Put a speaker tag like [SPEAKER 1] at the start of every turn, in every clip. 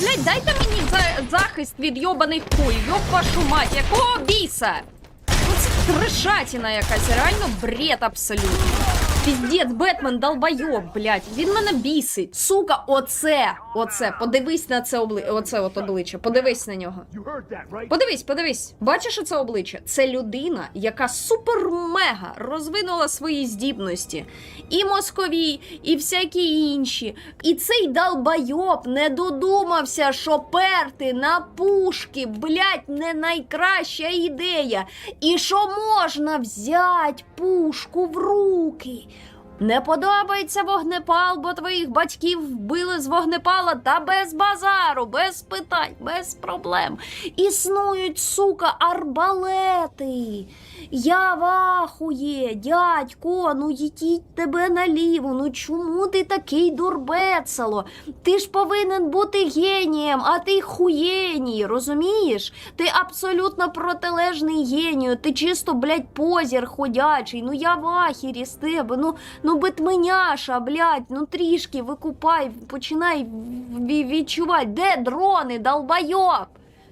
[SPEAKER 1] блядь, дайте мені за- захист від йобаних куль. Йоб вашу мать, якого біса? Ну це трешатіна якась, реально бред абсолютно. Піздець, Бетмен долбойоб, блядь. Він мене бісить. Сука, оце, оце. Подивись на це обли... оце от обличчя. Подивись на нього. Подивись, подивись. Бачиш оце обличчя? Це людина, яка супер-мега розвинула свої здібності. І мозкові, і всякі інші. І цей долбайоб не додумався, що перти на пушки, блять, не найкраща ідея. І що можна взяти пушку в руки. Не подобається вогнепал, бо твоїх батьків вбили з вогнепала та без базару, без питань, без проблем. Існують, сука, арбалети. Я вахує, дядько, ну їдіть тебе наліво. Ну чому ти такий дурбецало? Ти ж повинен бути генієм, а ти хуєній, розумієш? Ти абсолютно протилежний генію, ти чисто, блядь, позір ходячий. Ну я в ахірі з тебе. Ну, ну битменяша, блядь, ну трішки викупай, починай відчувати. Де дрони, долбойоб?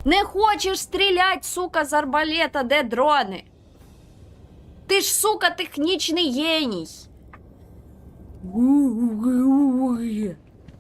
[SPEAKER 1] Не хочеш стріляти, сука, з арбалета, де дрони? Ти ж, сука, технічний геній.